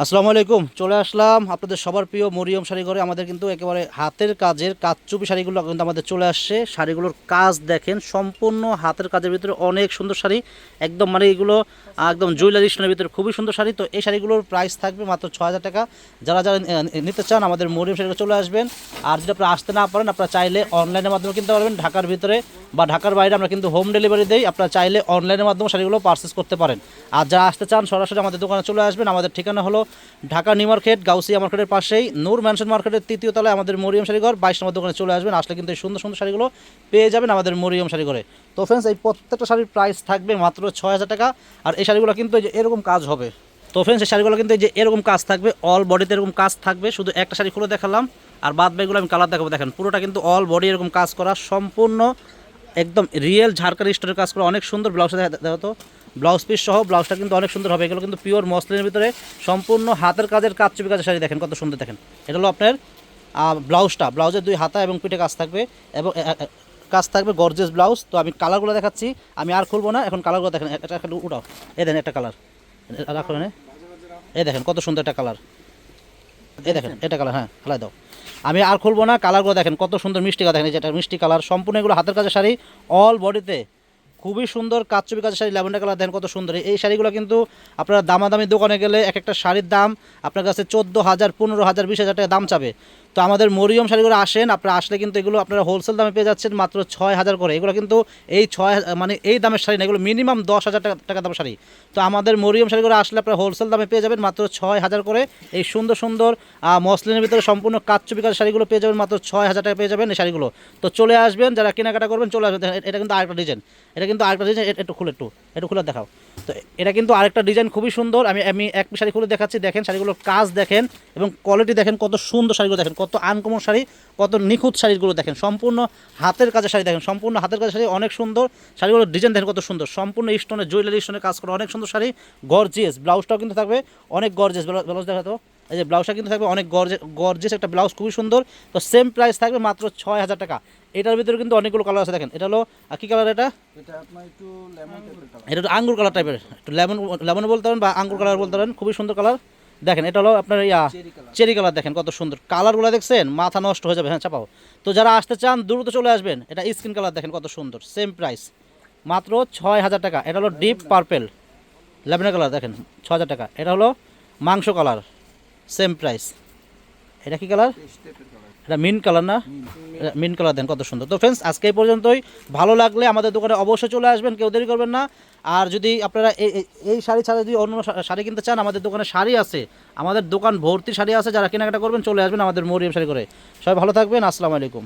আসসালামু আলাইকুম, চলে আসলাম আপনাদের সবার প্রিয় মরিয়ম শাড়ি ঘরে আমাদের কিন্তু একেবারে হাতের কাজের কাজচুপি শাড়িগুলো কিন্তু আমাদের চলে আসছে। শাড়িগুলোর কাজ দেখেন, সম্পূর্ণ হাতের কাজের ভিতরে অনেক সুন্দর শাড়ি। একদম মানে এগুলো, একদম জুয়েলারি স্টোনের ভিতরে খুবই সুন্দর শাড়ি। তো এই শাড়িগুলোর প্রাইস থাকবে মাত্র ছ হাজার টাকা। যারা যারা নিতে চান আমাদের মরিয়ম শাড়িগুলো চলে আসবেন। আর যদি আপনারা আসতে না পারেন, আপনারা চাইলে অনলাইনের মাধ্যমে কিনতে পারবেন। ঢাকার ভিতরে বা ঢাকার বাইরে আমরা কিন্তু হোম ডেলিভারি দিই। আপনারা চাইলে অনলাইনের মাধ্যমে শাড়িগুলো পারচেস করতে পারেন। আর যারা আসতে চান, সরাসরি আমাদের দোকানে চলে আসবেন। আমাদের ঠিকানা হলো ঢাকা নিউ মার্কেট, গাউসিয়া মার্কেটের পাশেই নূর ম্যানশন মার্কেটের তৃতীয় তলায় আমাদের মরিয়ম শাড়িঘর বাইশ নম্বর দোকানে চলে আসবেন। আসলে কিন্তু এই সুন্দর সুন্দর শাড়িগুলো পেয়ে যাবেন আমাদের মরিয়ম শাড়িঘরে তো ফ্রেন্ডস এই প্রত্যেকটা শাড়ির প্রাইস থাকবে মাত্র ছয় হাজার টাকা। আর এই শাড়িগুলো কিন্তু এরকম কাজ হবে। তো ফ্রেন্ডস এই শাড়িগুলো কিন্তু যে এরকম কাজ থাকবে অল বডিতে এরকম কাজ থাকবে। শুধু একটা শাড়ি খুলে দেখালাম, আর বাদ বাকিগুলো আমি কালার দেখাবো। দেখেন, পুরোটা কিন্তু অল বডি এরকম কাজ করা, সম্পূর্ণ একদম রিয়েল ঝাড়খারি স্টোরের কাজ করা। অনেক সুন্দর ব্লাউজটা দেখো তো। ব্লাউজ পিস সহ ব্লাউজটা কিন্তু অনেক সুন্দর হবে। এগুলো কিন্তু পিওর মসলিনের ভিতরে সম্পূর্ণ হাতের কাজের কাজ চুপি কাজের শাড়ি দেখেন, কত সুন্দর দেখেন। এটা হলো আপনার ব্লাউজটা, ব্লাউজের দুই হাতা এবং পিঠে কাজ থাকবে এবং, এ- এ- কাজ থাকবে গর্জেস ব্লাউজ। তো আমি কালারগুলো দেখাচ্ছি, আমি আর খুলবো না, এখন কালারগুলো দেখেন এটা একটা উঠাও। এ দেখেন একটা কালার রাখো। এই দেখেন, কত সুন্দর একটা কালার এই দেখেন, এটা কালার হ্যাঁ হালাই দাও। আমি আর খুলবো না কালারগুলো দেখেন, কত সুন্দর মিষ্টি কালার দেখেন এই যে এটা মিষ্টি কালার সম্পূর্ণ এগুলো হাতের কাজের শাড়ি অল বডিতে খুবই সুন্দর কাচচুপি কাজের শাড়ি, ল্যাভেন্ডার কালার, দেখেন কত সুন্দর। এই শাড়িগুলো কিন্তু আপনারা দামাদামি দোকানে গেলে এক একটা শাড়ির দাম আপনার কাছে চোদ্দ হাজার, পনেরো হাজার, বিশ হাজার টাকা দাম চাবে। তো আমাদের মরিয়ম শাড়িগুলো আসেন, আপনারা আসলে কিন্তু এগুলো আপনারা হোলসেল দামে পেয়ে যাচ্ছেন মাত্র ছয় হাজার করে। এগুলো কিন্তু এই ছয় হাজার মানে এই দামের শাড়ি না, এগুলো মিনিমাম দশ হাজার টাকা টাকা দামের শাড়ি। তো আমাদের মরিয়ম শাড়িগুলো আসলে আপনারা হোলসেল দামে পেয়ে যাবেন মাত্র ছয় হাজার করে। এই সুন্দর সুন্দর মসলিনের ভিতরে সম্পূর্ণ কাচ্চুপি কাজের শাড়িগুলো পেয়ে যাবেন মাত্র ছয় হাজার টাকা পেয়ে যাবেন এই শাড়িগুলো। তো চলে আসবেন, যারা কেনাকাটা করবেন চলে আসবেন। এটা কিন্তু আরেকটা ডিজাইন এটা কিন্তু আরেকটা ডিজাইন একটু খুলে, একটু একটু খুলে দেখাও। তো এটা কিন্তু আরেকটা ডিজাইন খুবই সুন্দর। আমি আমি এক শাড়ি খুলে দেখাচ্ছি। দেখেন শাড়িগুলোর কাজ দেখেন এবং কোয়ালিটি দেখেন, কত সুন্দর শাড়িগুলো দেখেন কত আনকমন শাড়ি কত নিখুঁত শাড়িগুলো দেখেন সম্পূর্ণ হাতের কাজের শাড়ি দেখেন সম্পূর্ণ হাতের কাজের শাড়ি অনেক সুন্দর শাড়িগুলোর ডিজাইন দেখেন কত সুন্দর সম্পূর্ণ স্টোনের জুয়েলারি স্টোনের কাজ করা অনেক সুন্দর শাড়ি গর্জিয়াস ব্লাউজটাও কিন্তু থাকবে অনেক গর্জিয়াস ব্লাউজ দেখা তো এই যে ব্লাউজটা কিন্তু থাকবে অনেক গর্জে গর্জিয়াস একটা ব্লাউজ খুবই সুন্দর তো সেম প্রাইস থাকবে মাত্র ছয় হাজার টাকা। এটার ভিতরে কিন্তু অনেকগুলো কালার আছে দেখেন এটা হলো কি কালার এটা? এটা আঙ্গুর কালার টাইপের একটু লেমন লেমন বলতে পারেন বা আঙ্গুর কালার বলতে পারেন খুবই সুন্দর কালার দেখেন এটা হলো আপনার ইয়া চেরি কালার দেখেন কত সুন্দর। কালারগুলো দেখছেন মাথা নষ্ট হয়ে যাবে। হ্যাঁ চাপাও। তো যারা আসতে চান দ্রুত চলে আসবেন। এটা স্কিন কালার দেখেন কত সুন্দর। সেম প্রাইস মাত্র ছয় হাজার টাকা। এটা হলো ডিপ পার্পেল ল্যাভেন্ডার কালার দেখেন ছ হাজার টাকা। এটা হলো মাংস কালার সেম প্রাইস এটা কি কালার এটা মিন কালার না? মিন কালার দেন, কত সুন্দর। তো ফ্রেন্ডস আজকে এই পর্যন্তই। ভালো লাগলে আমাদের দোকানে অবশ্যই চলে আসবেন, কেউ দেরি করবেন না। আর যদি আপনারা এই শাড়ি ছাড়া যদি অন্য শাড়ি কিনতে চান, আমাদের দোকানে শাড়ি আছে। আমাদের দোকান ভর্তি শাড়ি আছে, যারা কেনাকাটা করবেন, চলে আসবেন আমাদের মরিয়াম শাড়ি করে। সবাই ভালো থাকবেন, আসসালামু আলাইকুম।